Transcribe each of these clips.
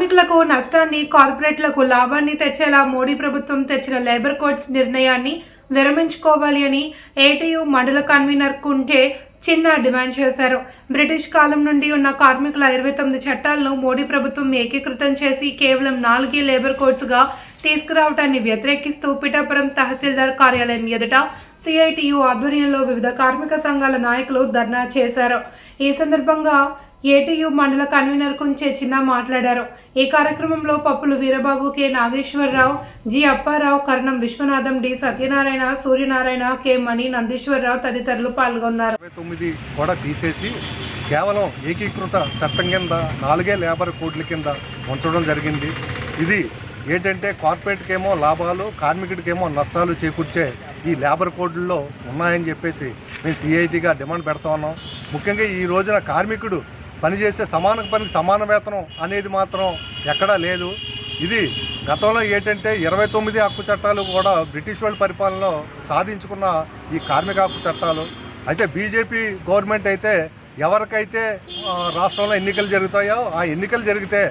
కార్మికులకు నష్టాన్ని కార్పొరేట్లకు లాభాన్ని తెచ్చేలా మోడీ ప్రభుత్వం తెచ్చిన లేబర్ కోడ్స్ నిర్ణయాన్ని విరమించుకోవాలి అని ఏటీయూ మండల కన్వీనర్ కుంటే చిన్న డిమాండ్ చేశారు. బ్రిటిష్ కాలం నుండి ఉన్న కార్మికుల ఇరవై తొమ్మిది చట్టాలను మోడీ ప్రభుత్వం ఏకీకృతం చేసి కేవలం నాలుగే లేబర్ కోడ్స్గా తీసుకురావడాన్ని వ్యతిరేకిస్తూ పిఠాపురం తహసీల్దార్ కార్యాలయం ఎదుట సిఐటియు ఆధ్వర్యంలో వివిధ కార్మిక సంఘాల నాయకులు ధర్నా చేశారు. ఈ సందర్భంగా ఏటీయు మండల కన్వీనర్ కుంచే చిన్న మాట్లాడారు. ఈ కార్యక్రమంలో Pappulu Veerababu K. Nageswara Rao G. Apparao Karnam Viswanatham D. Satyanarayana Suryanarayana K. Mani Nandeeswara Rao తదితరులు పాల్గొన్నారు. తొమ్మిది కూడా తీసేసి కేవలం ఏకీకృత చట్టం కింద నాలుగే లేబర్ కోడ్ల కింద ఉంచడం జరిగింది. ఇది ఏంటంటే కార్పొరేట్కేమో లాభాలు కార్మికుడికేమో నష్టాలు చేకూర్చే ఈ లేబర్ కోడ్లలో ఉన్నాయని చెప్పేసి మేము సిఐటిగా డిమాండ్ పెడతా ఉన్నాం. ముఖ్యంగా ఈ రోజున కార్మికుడు పనిచేసే సమాన పనికి సమాన వేతనం అనేది మాత్రం ఎక్కడా లేదు. ఇది గతంలో ఏంటంటే ఇరవై తొమ్మిది హక్కు చట్టాలు కూడా బ్రిటిష్ వాళ్ళ పరిపాలనలో సాధించుకున్న ఈ కార్మిక హక్కు చట్టాలు. అయితే బీజేపీ గవర్నమెంట్ అయితే ఎవరికైతే రాష్ట్రంలో ఎన్నికలు జరుగుతాయో ఆ ఎన్నికలు జరిగితే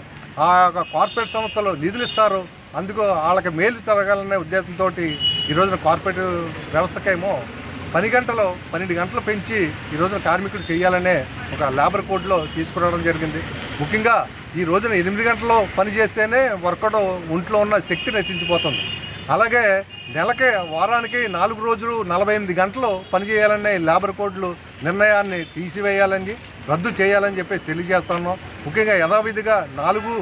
ఆ యొక్క కార్పొరేట్ సంస్థలు నిధులు ఇస్తారు. అందుకు వాళ్ళకి మేలు జరగాలనే ఉద్దేశంతో ఈ రోజున కార్పొరేట్ వ్యవస్థకేమో పని గంటలు పన్నెండు గంటలు పెంచి ఈ రోజున కార్మికుడు చేయాలనే ఒక లేబర్ కోడ్లో తీసుకురావడం జరిగింది. ముఖ్యంగా ఈ రోజున ఎనిమిది గంటల్లో పనిచేస్తేనే వర్కౌట్ ఒంట్లో ఉన్న శక్తి నశించిపోతుంది. అలాగే నెలకే వారానికి నాలుగు రోజులు నలభై ఎనిమిది గంటలు పనిచేయాలనే లేబర్ కోడ్లు నిర్ణయాన్ని తీసివేయాలని రద్దు చేయాలని చెప్పేసి తెలియజేస్తున్నాం. ముఖ్యంగా యథావిధిగా నాలుగు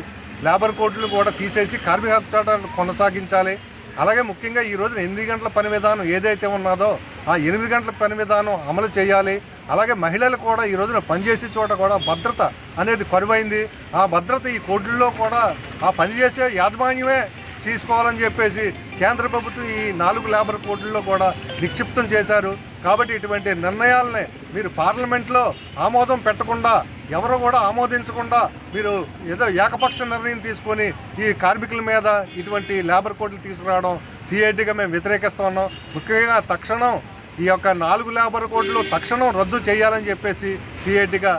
లేబర్ కోడ్లు కూడా తీసేసి కార్మిక హక్కు కొనసాగించాలి. అలాగే ముఖ్యంగా ఈ రోజున ఎనిమిది గంటల పని విధానం ఏదైతే ఉన్నదో ఆ ఎనిమిది గంటల పని విధానం అమలు చేయాలి. అలాగే మహిళలు కూడా ఈ రోజున పనిచేసే చోట కూడా భద్రత అనేది కరువైంది. ఆ భద్రత ఈ కోడ్లలో కూడా ఆ పనిచేసే యాజమాన్యమే తీసుకోవాలని చెప్పేసి కేంద్ర ప్రభుత్వం ఈ నాలుగు లేబర్ కోడ్లలో కూడా నిక్షిప్తం చేశారు. కాబట్టి ఇటువంటి నిర్ణయాలని మీరు పార్లమెంట్లో ఆమోదం పెట్టకుండా ఎవరు కూడా ఆమోదించకుండా మీరు ఏదో ఏకపక్ష నిర్ణయం తీసుకొని ఈ కార్మికుల మీద ఇటువంటి లేబర్ కోడ్లు తీసుకురావడం సిఐటిగా మేము వ్యతిరేకిస్తూ ఉన్నాం. ముఖ్యంగా తక్షణం ఈ యొక్క నాలుగు లేబర్ కోడ్లు తక్షణం రద్దు చేయాలని చెప్పేసి సిఐటిగా